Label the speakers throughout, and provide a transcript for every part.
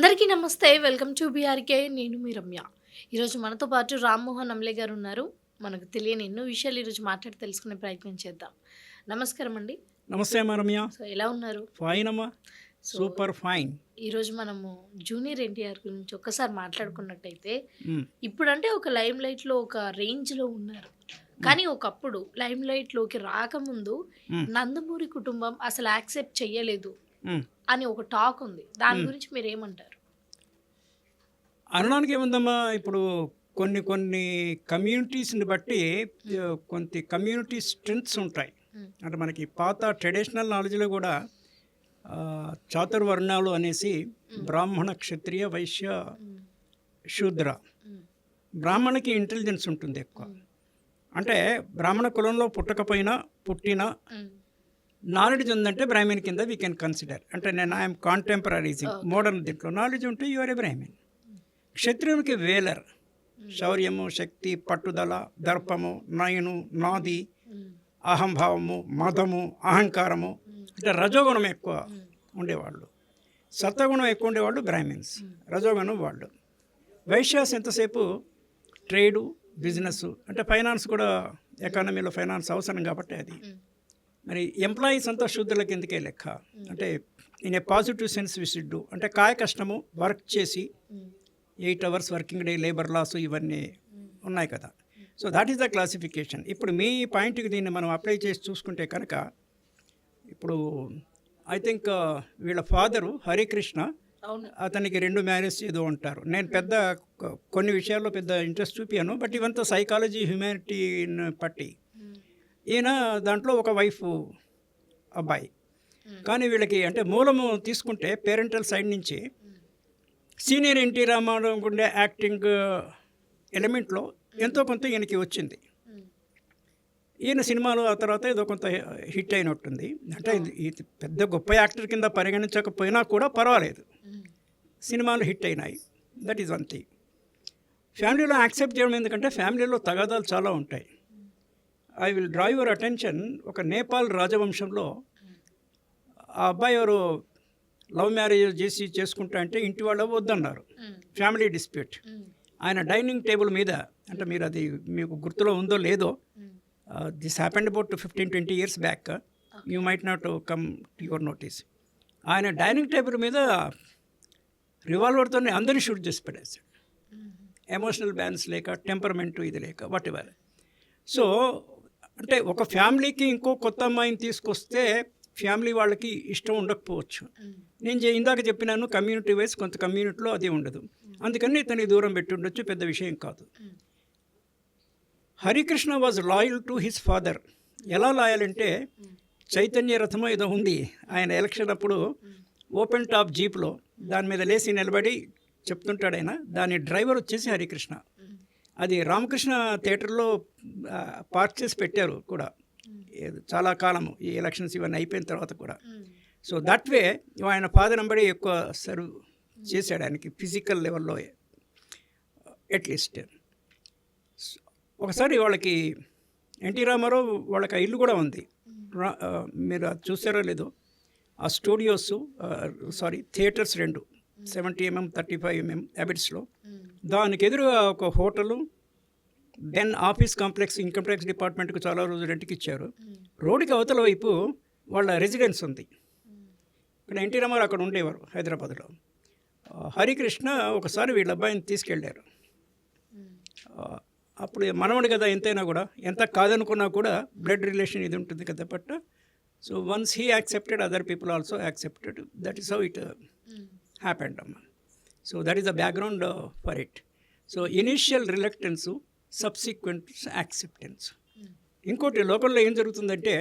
Speaker 1: అందరికీ నమస్తే welcome to BRK నేను మీ రమ్య. ఈరోజు మనతో పాటు రామ్మోహన్ అమ్లే గారు ఉన్నారు. మనకు తెలియని ఎన్నో విషయాలు ఈరోజు మాట్లాడి తెలుసుకునే ప్రయత్నం చేద్దాం. నమస్కారం అండి.
Speaker 2: నమస్తే అమ్మా రమ్య.
Speaker 1: సో ఎలా ఉన్నారు?
Speaker 2: ఫైన్ అమ్మా. సూపర్ ఫైన్
Speaker 1: ఈరోజు మనము జూనియర్ ఎన్టీఆర్ గురించి ఒక్కసారి మాట్లాడుకున్నట్టయితే. ఇప్పుడంటే ఒక లైమ్ లైట్లో ఒక రేంజ్లో ఉన్నారు. కానీ ఒకప్పుడు లైమ్ లైట్లోకి రాకముందు. నందమూరి కుటుంబం అసలు యాక్సెప్ట్ చెయ్యలేదు.
Speaker 2: మ్మ్.
Speaker 1: అని ఒక టాక్ ఉంది దాని. గురించి మీరు ఏమంటారు
Speaker 2: అనడానికి ఏముందమ్మా ఇప్పుడు కొన్ని కొన్ని కమ్యూనిటీస్ని బట్టి కొంత కమ్యూనిటీ స్ట్రెంగ్త్స్ ఉంటాయి. అంటే మనకి పాత ట్రెడిషనల్ నాలెడ్జ్లో కూడా చాతుర్వర్ణాలు అనేసి బ్రాహ్మణ క్షత్రియ వైశ్య. శూద్ర. బ్రాహ్మణకి ఇంటెలిజెన్స్ ఉంటుంది ఎక్కువ అంటే బ్రాహ్మణ కులంలో పుట్టకపోయినా పుట్టిన. నాలెడ్జ్ ఉందంటే బ్రాహ్మణ్ కింద వీ కెన్ కన్సిడర్ అంటే నేను ఐఎమ్ కాంటెంపరీజింగ్
Speaker 1: Okay.
Speaker 2: మోడర్న్ దీంట్లో నాలెడ్జ్ ఉంటే యువర్ ఏ బ్రాహ్మణ్ క్షత్రియునికి వేలర్. శౌర్యము శక్తి పట్టుదల దర్పము నయను నాది
Speaker 1: మ్మ్.
Speaker 2: అహంభావము మదము అహంకారము. అంటే రజోగుణం ఎక్కువ. ఉండేవాళ్ళు. సత్వగుణం ఎక్కువ ఉండేవాళ్ళు బ్రాహ్మిన్స్. రజోగుణం వాళ్ళు. వైశ్యాస్ ఎంతసేపు? ట్రేడు బిజినెస్ అంటే ఫైనాన్స్ కూడా ఎకానమీలో ఫైనాన్స్ అవసరం కాబట్టి అది. మరి ఎంప్లాయీస్ అంతా శుద్ధుల కిందకే లెక్క. అంటే ఇన్ ఏ పాజిటివ్ సెన్స్ విసిడ్డు అంటే కాయ కష్టము వర్క్ చేసి. Eight hours working day labour laws ఇవన్నీ ఉన్నాయి కదా. So that is the classification ఇప్పుడు మీ పాయింట్కి దీన్ని మనం అప్లై చేసి చూసుకుంటే కనుక ఇప్పుడు ఐ థింక్ వీళ్ళ ఫాదరు హరికృష్ణ అతనికి రెండు మ్యారేజ్ ఏదో ఉంటారు. నేను పెద్ద కొన్ని విషయాల్లో పెద్ద ఇంట్రెస్ట్ చూపాను బట్ ఇవంతా సైకాలజీ హ్యుమానిటీని పట్టి. ఈయన దాంట్లో ఒక వైఫ్ అబ్బాయి. కానీ వీళ్ళకి అంటే మూలము తీసుకుంటే పేరెంటల్ సైడ్ నుంచి సీనియర్ ఎన్టీ రామారావు ఉండే యాక్టింగ్ ఎలిమెంట్లో ఎంతో కొంత ఈయనకి వచ్చింది. ఈయన సినిమాలు ఆ తర్వాత ఏదో కొంత హిట్ అయినట్టుంది. అంటే ఇది పెద్ద గొప్ప యాక్టర్ కింద పరిగణించకపోయినా కూడా పర్వాలేదు. సినిమాలు హిట్ అయినాయి. దట్ ఈజ్ వన్ థింగ్ ఫ్యామిలీలో యాక్సెప్ట్ చేయడం ఎందుకంటే ఫ్యామిలీలో తగాదాలు చాలా ఉంటాయి. I will draw your attention ఒక నేపాల్ రాజవంశంలో ఆ అబ్బాయి ఎవరు లవ్ మ్యారేజ్ చేసి చేసుకుంటా అంటే ఇంటి వాళ్ళు వద్దన్నారు. Family dispute. ఆయన డైనింగ్ టేబుల్ మీద అంటే మీరు అది మీకు గుర్తులో ఉందో లేదో. This happened about fifteen twenty years back you might not come to your notice ఆయన డైనింగ్ టేబుల్ మీద రివాల్వర్తో అందరినీ షూట్ చేసి పడేశాడు
Speaker 1: మ్మ్.
Speaker 2: ఎమోషనల్ బ్యాలెన్స్ లేక టెంపర్మెంట్ ఇది లేక వాట్ ఎవర్ సో అంటే ఒక ఫ్యామిలీకి ఇంకో కొత్త అమ్మాయిని తీసుకొస్తే ఫ్యామిలీ వాళ్ళకి ఇష్టం ఉండకపోవచ్చు. నేను ఇందాక చెప్పినాను కమ్యూనిటీ వైజ్ కొంత కమ్యూనిటీలో అది ఉండదు. అందుకని ఇతనికి దూరం పెట్టి ఉండొచ్చు పెద్ద విషయం కాదు. Harikrishna was loyal to his father ఎలా లాయల్ అంటే చైతన్య రథమో ఏదో ఉంది. ఆయన ఎలక్షన్ అప్పుడు ఓపెన్ టాప్ జీప్లో దాని మీద లేచి నిలబడి చెప్తుంటాడు ఆయన. దాని డ్రైవర్ వచ్చేసి హరికృష్ణ. అది రామకృష్ణ థియేటర్లో పార్క్ చేసి పెట్టారు కూడా. ఏదో చాలా కాలము ఈ ఎలక్షన్స్ ఇవన్నీ అయిపోయిన తర్వాత కూడా.
Speaker 1: మ్మ్.
Speaker 2: సో దట్ వే ఆయన ఫాదర్ నంబడి ఎక్కువ సర్వ్ చేశాడు ఆయనకి ఫిజికల్ లెవెల్లో అట్లీస్ట్ ఒకసారి వాళ్ళకి ఎన్టీ రామారావు వాళ్ళకి ఆ ఇల్లు కూడా ఉంది. మీరు అది చూసారో లేదో ఆ స్టూడియోస్ సారీ థియేటర్స్ రెండు seventy MM thirty five MM హ్యాబిట్స్లో. దానికి ఎదురుగా ఒక hotel then office complex income tax డిపార్ట్మెంట్కి చాలా రోజులు రెంట్కి ఇచ్చారు. రోడ్డుకి అవతల వైపు వాళ్ళ రెసిడెన్స్ ఉంది. ఇక్కడ ఎన్టీ రామారావు అక్కడ ఉండేవారు హైదరాబాద్లో హరికృష్ణ ఒకసారి వీళ్ళ అబ్బాయిని తీసుకెళ్ళారు అప్పుడు మనవడు కదా ఎంతైనా కూడా ఎంత కాదనుకున్నా కూడా బ్లడ్ రిలేషన్ ఇది ఉంటుంది కదా but so once he accepted other people also accepted that is how it
Speaker 1: hmm.
Speaker 2: Happened అమ్మ so that is the background for it so initial reluctance subsequent acceptance. ఇంకోటి లోకల్లో ఏం జరుగుతుందంటే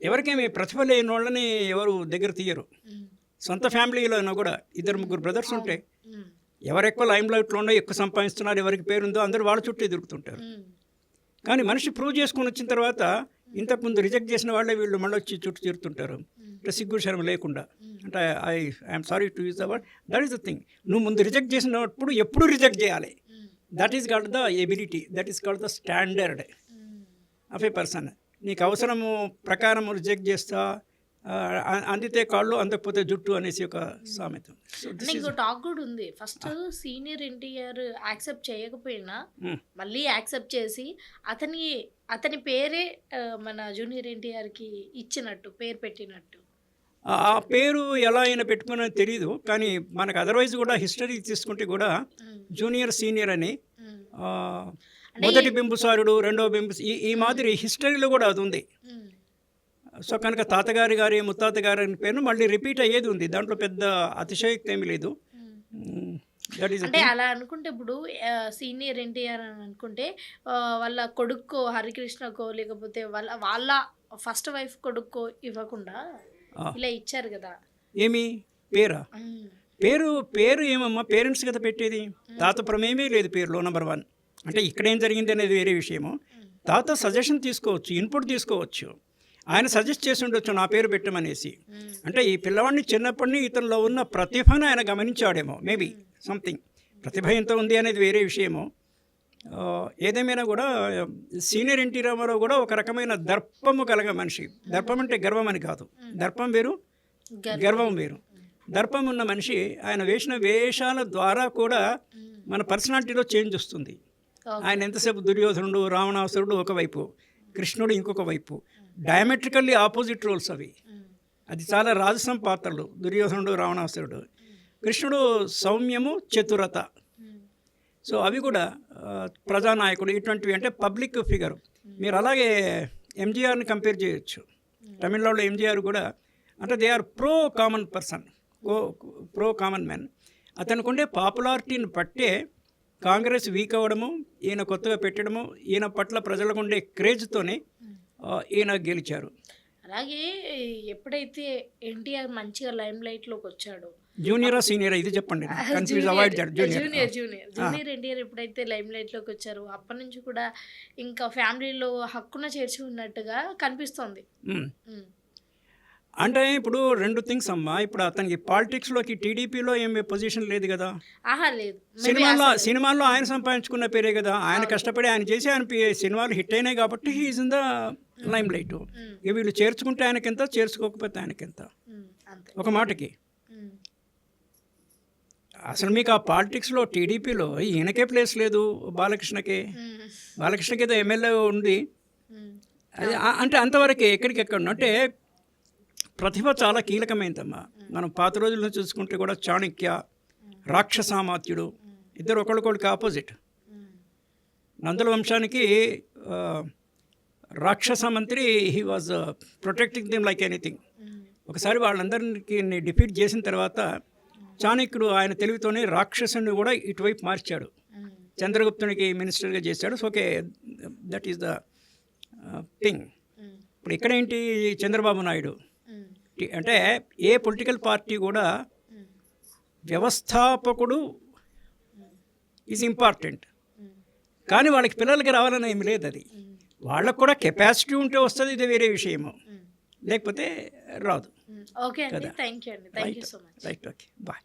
Speaker 2: ఎవరికేమి ప్రతిభ లేని వాళ్ళని ఎవరు దగ్గర తీయరు
Speaker 1: మ్మ్.
Speaker 2: సొంత ఫ్యామిలీలో అయినా కూడా ఇద్దరు ముగ్గురు బ్రదర్స్ ఉంటే
Speaker 1: మ్మ్.
Speaker 2: ఎవరు ఎక్కువ లైమ్ లైట్లో ఉన్నా ఎక్కువ సంపాదిస్తున్నారు ఎవరికి పేరుందో అందరూ వాళ్ళ చుట్టూ తిరుగుతుంటారు
Speaker 1: మ్మ్.
Speaker 2: కానీ మనిషి ప్రూవ్ చేసుకొని వచ్చిన తర్వాత ఇంతకుముందు రిజెక్ట్ చేసిన వాళ్ళే వీళ్ళు మళ్ళీ వచ్చి చుట్టూ తిరుగుతుంటారు. అంటే సిగ్గు శరం లేకుండా. అంటే I I'm sorry to use the word. That is the thing. నువ్వు ముందు రిజెక్ట్ చేసినప్పుడు ఎప్పుడు రిజెక్ట్ చేయాలి. That is called the ability. That is called the standard. Of a person. నీకు అవసరము ప్రకారం రిజెక్ట్ చేస్తా అందితే కాళ్ళు అందకపోతే జుట్టు అనేసి ఒక సామెత సో
Speaker 1: అంటే ఇంకో టాక్ కూడా ఉంది ఫస్ట్ సీనియర్ ఎన్టీఆర్ యాక్సెప్ట్ చేయకపోయినా
Speaker 2: Hmm.
Speaker 1: మళ్ళీ యాక్సెప్ట్ చేసి అతని అతని పేరే మన జూనియర్ ఎన్టీఆర్కి ఇచ్చినట్టు పేరు పెట్టినట్టు
Speaker 2: ఆ పేరు ఎలా అయినా పెట్టుకున్నది తెలియదు కానీ మనకు అదర్వైజ్ కూడా హిస్టరీ తీసుకుంటే కూడా
Speaker 1: Hmm.
Speaker 2: జూనియర్ సీనియర్ అని
Speaker 1: Hmm.
Speaker 2: ఆ,
Speaker 1: అంటే
Speaker 2: మొదటి బింబుసారుడు రెండో బింబు ఈ ఈ మాదిరి హిస్టరీలో కూడా అది ఉంది
Speaker 1: Hmm.
Speaker 2: సో కనుక తాతగారి గారి ముత్తాత గారి అని పేరు మళ్ళీ రిపీట్ అయ్యేది ఉంది. దాంట్లో పెద్ద అతిశయక్తి ఏమీ లేదు.
Speaker 1: Hmm. అంటే అలా అనుకుంటే ఇప్పుడు సీనియర్ ఎన్టీఆర్ అని అనుకుంటే వాళ్ళ కొడుక్కో హరికృష్ణకో లేకపోతే వాళ్ళ వాళ్ళ ఫస్ట్ వైఫ్ కొడుక్కో ఇవ్వకుండా. ఇలా ఇచ్చారు కదా.
Speaker 2: ఏమి? పేరా?
Speaker 1: ఉమ్,
Speaker 2: పేరు పేరు ఏమమ్మా? పేరెంట్స్ కదా పెట్టేది. తాత ప్రమేయమే లేదు పేరులో నెంబర్ వన్ అంటే ఇక్కడ ఏం జరిగింది అనేది వేరే విషయము. తాత సజెషన్ తీసుకోవచ్చు ఇన్పుట్ తీసుకోవచ్చు. ఆయన సజెస్ట్ చేసి ఉండొచ్చు నా పేరు పెట్టమనేసి. అంటే ఈ పిల్లవాడిని చిన్నప్పటి ఇతనిలో ఉన్న ప్రతిభను ఆయన గమనించాడేమో మేబీ సంథింగ్. ప్రతిభ ఎంత ఉంది అనేది వేరే విషయము. ఏదేమైనా కూడా సీనియర్ ఎన్టీ రామారావు కూడా ఒక రకమైన దర్పము కలగ మనిషి. దర్పం అంటే గర్వం అని కాదు. దర్పం వేరు
Speaker 1: గర్వం.
Speaker 2: వేరు. దర్పం ఉన్న మనిషి ఆయన వేసిన వేషాల ద్వారా కూడా మన పర్సనాలిటీలో చేంజ్ వస్తుంది. ఆయన ఎంతసేపు దుర్యోధనుడు రావణాసురుడు ఒకవైపు. కృష్ణుడు ఇంకొక వైపు. డయామెట్రికల్లీ ఆపోజిట్ రోల్స్ అవి. అది చాలా రాజసం పాత్రలు. దుర్యోధనుడు రావణాసురుడు. కృష్ణుడు సౌమ్యము చతురత. సో అవి కూడా ప్రజానాయకుడు ఇటువంటివి అంటే పబ్లిక్ ఫిగర్. మీరు అలాగే ఎంజీఆర్ని కంపేర్ చేయొచ్చు. తమిళనాడులో ఎంజీఆర్ కూడా అంటే they are pro common person. Pro common man. అతనికి ఉండే పాపులారిటీని బట్టే కాంగ్రెస్ వీక్ అవ్వడము ఈయన కొత్తగా పెట్టడము ఈయన పట్ల ప్రజలకు ఉండే క్రేజ్తోనే ఈయన గెలిచారు.
Speaker 1: అలాగే ఎప్పుడైతే ఎన్టీఆర్ మంచిగా లైమ్ లైట్లోకి వచ్చాడో
Speaker 2: జూనియరా సీనియరా ఇది చెప్పండి. Confuse avoid junior
Speaker 1: junior. Junior NTR ఎప్పుడైతే లైమ్ లైట్లోకి వచ్చారో అప్పటి నుంచి కూడా ఇంకా ఫ్యామిలీలో హక్కున చేర్చి ఉన్నట్టుగా కనిపిస్తోంది.
Speaker 2: అంటే ఇప్పుడు రెండు థింగ్స్ అమ్మా. ఇప్పుడు అతనికి పాలిటిక్స్లోకి టీడీపీలో ఏమి పొజిషన్ లేదు కదా.
Speaker 1: ఆహా లేదు. Maybe
Speaker 2: సినిమాల్లో
Speaker 1: అసలు-
Speaker 2: సినిమాల్లో ఆయన సంపాదించుకున్న పేరే కదా. ఆయన కష్టపడి ఆయన చేసి ఆయన సినిమాలు హిట్ అయినాయి కాబట్టి he is in the lime light ఇక వీళ్ళు చేర్చుకుంటే ఆయనకెంత చేర్చుకోకపోతే ఆయనకెంత? ఒక మాటకి. అసలు మీకు ఆ పాలిటిక్స్లో టీడీపీలో ఈయనకే ప్లేస్ లేదు బాలకృష్ణకే. బాలకృష్ణకి ఏదో ఎమ్మెల్యే ఉంది. అంటే అంతవరకే ఎక్కడికి ఎక్కడ అంటే ప్రతిభ చాలా కీలకమైందమ్మా. మనం పాత రోజుల్లో చూసుకుంటే కూడా చాణక్య రాక్షసామాత్యుడు ఇద్దరు ఒకళ్ళకొకళ్ళకి ఆపోజిట్. నందుల వంశానికి రాక్షస మంత్రి he was protecting them like anything ఒకసారి వాళ్ళందరికీ డిఫీట్ చేసిన తర్వాత చాణక్యుడు ఆయన తెలివితోనే రాక్షసుని కూడా ఇటువైపు మార్చాడు. చంద్రగుప్తునికి మినిస్టర్గా చేశాడు. So okay that is the thing ఇప్పుడు ఇక్కడేంటి చంద్రబాబు నాయుడు?
Speaker 1: ఉమ్,
Speaker 2: టి- అంటే ఏ పొలిటికల్ పార్టీ కూడా వ్యవస్థాపకుడు ఈజ్ ఇంపార్టెంట్ కానీ వాళ్ళకి పిల్లలకి రావాలని ఏమి లేదు అది. వాళ్ళకు కూడా కెపాసిటీ ఉంటే వస్తుంది ఇది వేరే విషయము. లేకపోతే రాదు.
Speaker 1: ఓకే అండి. థ్యాంక్ యూ అండి. Thank you so much
Speaker 2: right okay bye